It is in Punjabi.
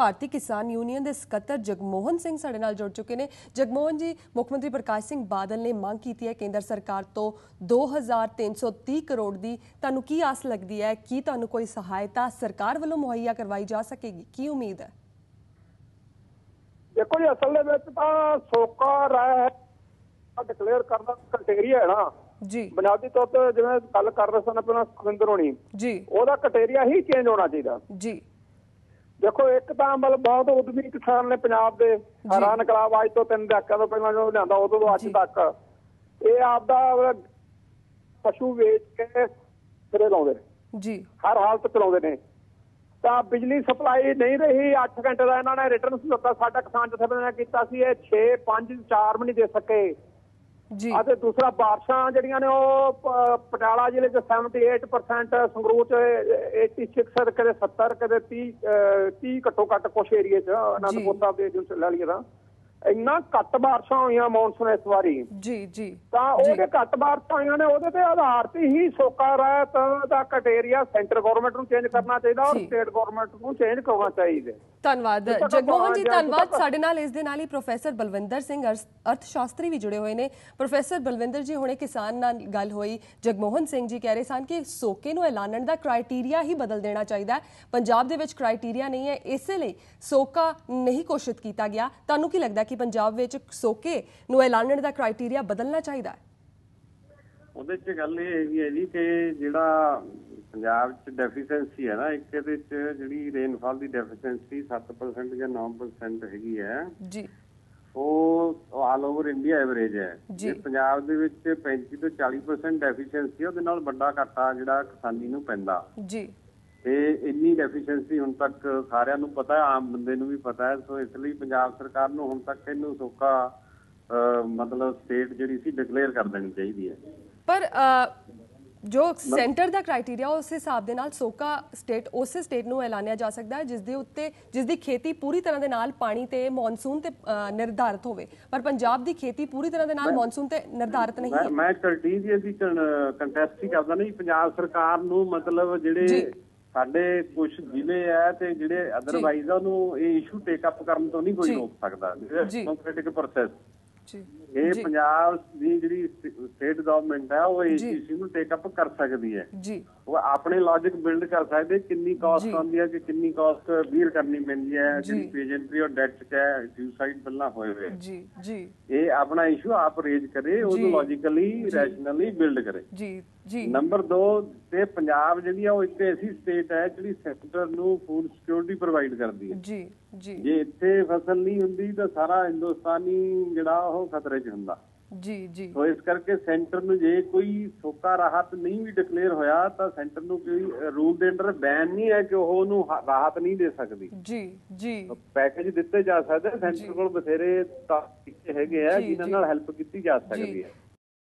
ਭਾਰਤੀ ਕਿਸਾਨ ਯੂਨੀਅਨ ਦੇ ਸਕੱਤਰ ਜਗਮੋਹਨ ਸਿੰਘ ਸਾਡੇ ਨਾਲ ਜੁੜ ਚੁੱਕੇ ਨੇ। ਜਗਮੋਹਨ ਜੀ ਮੁੱਖ ਮੰਤਰੀ ਪ੍ਰਕਾਸ਼ ਸਿੰਘ ਬਾਦਲ ਨੇ ਮੰਗ ਕੀਤੀ ਹੈ ਕੇਂਦਰ ਸਰਕਾਰ ਤੋਂ 2330 ਕਰੋੜ ਦੀ ਤੁਹਾਨੂੰ ਕੀ ਆਸ ਲੱਗਦੀ ਹੈ? ਕੀ ਤੁਹਾਨੂੰ ਕੋਈ ਸਹਾਇਤਾ ਸਰਕਾਰ ਵੱਲੋਂ ਮੁਹੱਈਆ ਕਰਵਾਈ ਜਾ ਸਕੇਗੀ? ਕੀ ਉਮੀਦ ਹੈ? ਦੇਖੋ ਜੀ ਅਸਲ ਦੇ ਵਿੱਚ ਤਾਂ ਸੋਕਾ ਰਾਇ ਡਿਕਲੇਅਰ ਕਰਨਾ ਕ੍ਰਾਈਟੇਰੀਆ ਹੈ ਨਾ। ਜੀ। ਬੁਨਿਆਦੀ ਤੌਰ ਤੇ ਜਿਵੇਂ ਗੱਲ ਕਰ ਰਹੇ ਸਨ ਪਹਿਲਾਂ ਸੁਖਿੰਦਰ ਹੋਣੀ। ਜੀ। ਉਹਦਾ ਕ੍ਰਾਈਟੇਰੀਆ ਹੀ ਚੇਂਜ ਹੋਣਾ ਚਾਹੀਦਾ। ਜੀ। ਦੇਖੋ ਇੱਕ ਤਾਂ ਮਤਲਬ ਬਹੁਤ ਉਦਮੀ ਕਿਸਾਨ ਨੇ ਪੰਜਾਬ ਦੇ ਹਰਾ ਇਨਕਲਾਬ ਅੱਜ ਤੋਂ ਤਿੰਨ ਦਹਾਕਿਆਂ ਤੋਂ ਪਹਿਲਾਂ ਜੋ ਲਿਆਂਦਾ ਉਦੋਂ ਤੋਂ ਅੱਜ। ਤੱਕ। ਇਹ ਆਪਦਾ ਪਸ਼ੂ ਵੇਚ ਕੇ ਸਿਰੇ ਲਾਉਂਦੇ ਜੀ। ਹਰ ਹਾਲਤ ਚਲਾਉਂਦੇ ਨੇ। ਤਾਂ ਬਿਜਲੀ ਸਪਲਾਈ ਨਹੀਂ ਰਹੀ 8 ਘੰਟੇ ਦਾ ਇਹਨਾਂ ਨੇ ਰਿਟਰਨ ਦਿੱਤਾ ਸਾਡਾ ਕਿਸਾਨ ਜਥੇਬੰਦੀ ਨੇ ਕੀਤਾ ਸੀ ਇਹ 6 5 4 ਵੀ ਨਹੀਂ ਦੇ ਸਕੇ। ਅਤੇ ਦੂਸਰਾ ਬਾਰਿਸ਼ਾਂ ਜਿਹੜੀਆਂ ਨੇ ਉਹ ਪਟਿਆਲਾ ਜ਼ਿਲ੍ਹੇ 'ਚ 78% ਸੰਗਰੂਰ 'ਚ 86 ਕਦੇ 70 ਕਦੇ 30 ਅਹ, 30 ਘੱਟੋ ਘੱਟ ਕੁਛ ਏਰੀਏ 'ਚ ਅਨੰਦਪੁਰ ਸਾਹਿਬ ਦੇ ਜੋ ਲੈ ਲਈਏ ਤਾਂ। ਇੰਨਾ ਘੱਟ ਬਾਰਿਸ਼ਾਂ ਹੋਈਆਂ ਮੌਨਸੂਨ ਇਸ ਵਾਰੀ। ਜੀ ਜੀ। ਤਾਂ ਉਹਦੇ ਘੱਟ ਬਾਰਿਸ਼ਾਂ ਹੋਈਆਂ ਨੇ ਉਹਦੇ ਤੇ ਆਧਾਰ ਤੇ ਹੀ ਸੋਕਾ ਰਾਇਤ ਦਾ ਕਟੇਰੀਆ ਸੈਂਟਰ ਗਵਰਨਮੈਂਟ ਨੂੰ ਚੇਂਜ ਕਰਨਾ ਚਾਹੀਦਾ ਔਰ। ਸਟੇਟ ਗਵਰਨਮੈਂਟ ਨੂੰ ਚੇਂਜ ਕਰਨਾ ਚਾਹੀਦਾ। ਧੰਨਵਾਦ। ਜਗਮੋਹਨ ਜੀ ਧੰਨਵਾਦ। ਸਾਡੇ ਨਾਲ ਇਸ ਦੇ ਨਾਲ ਹੀ ਪ੍ਰੋਫੈਸਰ ਬਲਵਿੰਦਰ ਸਿੰਘ ਅਰਥ ਸ਼ਾਸਤਰੀ ਵੀ ਜੁੜੇ ਹੋਏ ਨੇ। ਪ੍ਰੋਫੈਸਰ ਬਲਵਿੰਦਰ ਜੀ ਹੁਣੇ ਕਿਸਾਨ ਨਾਲ ਗੱਲ ਹੋਈ। ਜਗਮੋਹਨ ਸਿੰਘ ਜੀ ਕਹਿ ਰਹੇ ਸਨ ਕਿ ਸੋਕੇ ਨੂੰ ਐਲਾਨਣ ਦਾ ਕ੍ਰਾਈਟੇਰੀਆ ਹੀ ਬਦਲ ਦੇਣਾ ਚਾਹੀਦਾ ਹੈ। ਪੰਜਾਬ ਦੇ ਵਿੱਚ ਕ੍ਰਾਈਟੇਰੀਆ ਨਹੀਂ ਹੈ। ਇਸੇ ਲਈ ਸੋਕਾ ਨਹੀਂ ਘੋਸ਼ਿਤ ਕੀਤਾ ਗਿਆ। ਤੁਹਾਨੂੰ ਕੀ ਲੱਗਦਾ ਕਿ ਪੰਜਾਬ ਵਿੱਚ ਸੋਕੇ ਨੂੰ ਐਲਾਨਣ ਦਾ ਕ੍ਰਾਈਟੇਰੀਆ ਬਦਲਣਾ ਚਾਹੀਦਾ ਹੈ। ਉਹਦੇ 'ਚ ਗੱਲ ਇਹ ਹੈਗੀ ਹੈ ਜੀ ਕਿ ਜਿਹੜਾ ਪੰਜਾਬ 'ਚ ਡੈਫੀਸ਼ੀਐਂਸੀ ਹੈ ਨਾ ਇੱਕ ਇਹਦੇ 'ਚ ਜਿਹੜੀ ਰੇਨਫਾਲ ਦੀ ਡੈਫੀਸ਼ੀਐਂਸੀ 7% ਜਾਂ 9% ਹੈਗੀ ਹੈ ਜੀ। ਉਹ ਆਲ ਓਵਰ ਇੰਡੀਆ ਐਵਰੇਜ ਹੈ। ਜੀ। ਪੰਜਾਬ ਦੇ ਵਿੱਚ 35 ਤੋਂ 40% ਡੈਫੀਸ਼ੀਐਂਸੀ ਹੈ ਉਹਦੇ ਨਾਲ ਵੱਡਾ ਘਾਟਾ ਜਿਹੜਾ ਕਿਸਾਨੀ ਨੂੰ ਪੈਂਦਾ। ਜੀ। ਤੇ ਇੰਨੀ ਡੈਫੀਸ਼ੀਐਂਸੀ ਹੁਣ ਤੱਕ ਸਾਰਿਆਂ ਨੂੰ ਪਤਾ ਹੈ ਆਮ ਬੰਦੇ ਨੂੰ ਵੀ ਪਤਾ ਹੈ। ਸੋ ਇਸ ਲਈ ਪੰਜਾਬ ਸਰਕਾਰ ਨੂੰ ਹੁਣ ਤੱਕ ਇਹਨੂੰ ਸੋਕਾ ਮਤਲਬ ਸਟੇਟ ਜਿਹੜੀ ਸੀ ਡਿਕਲੇਅਰ ਕਰ ਦੇਣੀ ਚਾਹੀਦੀ ਹੈ। ਪਰ ਜੋ ਸੈਂਟਰ ਦਾ ਕ੍ਰਾਈਟੇਰੀਆ ਉਸ ਹਿਸਾਬ ਦੇ ਨਾਲ ਸੋਕਾ ਸਟੇਟ ਉਸੇ ਸਟੇਟ ਨੂੰ ਐਲਾਨਿਆ ਜਾ ਸਕਦਾ ਹੈ ਜਿਸ ਦੇ ਉੱਤੇ ਜਿਸ ਦੀ ਖੇਤੀ ਪੂਰੀ ਤਰ੍ਹਾਂ ਦੇ ਨਾਲ ਪਾਣੀ ਤੇ ਮੌਨਸੂਨ ਤੇ ਨਿਰਧਾਰਿਤ ਹੋਵੇ। ਪਰ ਪੰਜਾਬ ਦੀ ਖੇਤੀ ਪੂਰੀ ਤਰ੍ਹਾਂ ਦੇ ਨਾਲ ਮੌਨਸੂਨ ਤੇ ਨਿਰਧਾਰਿਤ ਨਹੀਂ ਹੈ। ਮੈਂ ਕਰਟੀਜ਼ੀਅਸ ਦੀ ਕੰਟੈਸਟ ਹੀ ਕਰਦਾ ਨਹੀਂ ਪੰਜਾਬ ਸਰਕਾਰ ਨੂੰ ਮਤਲਬ। ਜਿਹੜੇ ਸਾਡੇ ਕੁਝ ਜ਼ਿਲ੍ਹੇ ਆ ਤੇ ਜਿਹੜੇ ਅਦਰਵਾਈਜ਼ ਉਹਨੂੰ ਇਹ ਇਸ਼ੂ ਟੇਕ ਅਪ ਕਰਨ ਤੋਂ ਨਹੀਂ ਕੋਈ। ਰੋਕ ਸਕਦਾ। ਡੈਮੋਕ੍ਰੈਟਿਕ ਪ੍ਰੋਸੈਸ ਜੀ ਇਹ। ਪੰਜਾਬ ਦੀ ਜਿਹੜੀ ਸਟੇਟ ਗਵਰਨਮੈਂਟ ਹੈ ਉਹ ਇਸ। ਇਸ਼ੂ ਨੂੰ ਟੇਕ ਅਪ ਕਰ ਸਕਦੀ ਹੈ ਜੀ ਉਹ ਆਪਣੇ ਲੌਜੀਕ ਬਿਲਡ ਕਰ ਸਕਦੇ ਕਿੰਨੀ। ਕਾਸਟ ਆਉਂਦੀ ਹੈ ਕਿ ਕਿੰਨੀ ਕਾਸਟ ਬੀਅਰ ਕਰਨੀ ਪੈਂਦੀ ਹੈ। ਜਿਹੜੀ ਪੇਜੈਂਟਰੀ ਔਰ ਡੈਟ ਚ ਹੈ ਸੁਸਾਈਡ ਪਹਿਲਾਂ ਹੋਏ ਹੋਏ ਜੀ ਜੀ ਇਹ ਆਪਣਾ ਇਸ਼ੂ ਆਪ ਰੇਜ਼ ਕਰੇ ਉਹਨੂੰ। ਲੌਜੀਕਲੀ। ਰੈਸ਼ਨਲੀ ਬਿਲਡ ਕਰੇ ਜੀ ਜੀ ਨੰਬਰ 2 ਤੇ ਪੰਜਾਬ ਜਿਹੜੀ ਆ ਉਹ ਇੱਕ ਐਸੀ ਸਟੇਟ ਹੈ ਜਿਹੜੀ ਸੈਕਟਰ ਨੂੰ ਫੂਡ ਸਿਕਿਉਰਿਟੀ ਪ੍ਰੋਵਾਈਡ ਕਰਦੀ ਹੈ ਜੀ ਜੀ ਜੇ ਇੱਥੇ ਫਸਲ ਨਹੀਂ ਹੁੰਦੀ ਤਾਂ ਸਾਰਾ ਹਿੰਦੁਸਤਾਨੀ ਜਿਹੜਾ ਉਹ ਖਤਰੇ 'ਚ ਹੁੰਦਾ ਜੀ ਜੀ। ਸੋ ਇਸ ਕਰਕੇ ਸੈਂਟਰ ਨੂੰ ਜੇ ਕੋਈ ਸੋਕਾ ਰਾਹਤ ਨਹੀਂ ਵੀ ਡਿਕਲੇਅਰ ਹੋਇਆ ਤਾਂ ਸੈਂਟਰ ਨੂੰ ਕੋਈ ਰੂਲ ਦੇ ਅੰਡਰ ਬੈਨ ਨਹੀਂ ਹੈ ਕਿ ਉਹ ਉਹਨੂੰ ਰਾਹਤ ਨਹੀਂ ਦੇ ਸਕਦੀ। ਜੀ ਜੀ। ਪੈਕੇਜ ਦਿੱਤੇ ਜਾ ਸਕਦੇ। ਸੈਂਟਰ ਕੋਲ ਬਥੇਰੇ ਤਰੀਕੇ ਹੈਗੇ ਆ ਜਿਨ੍ਹਾਂ। ਨਾਲ ਹੈਲਪ ਕੀਤੀ ਜੀ ਸਕਦੀ ਹੈ।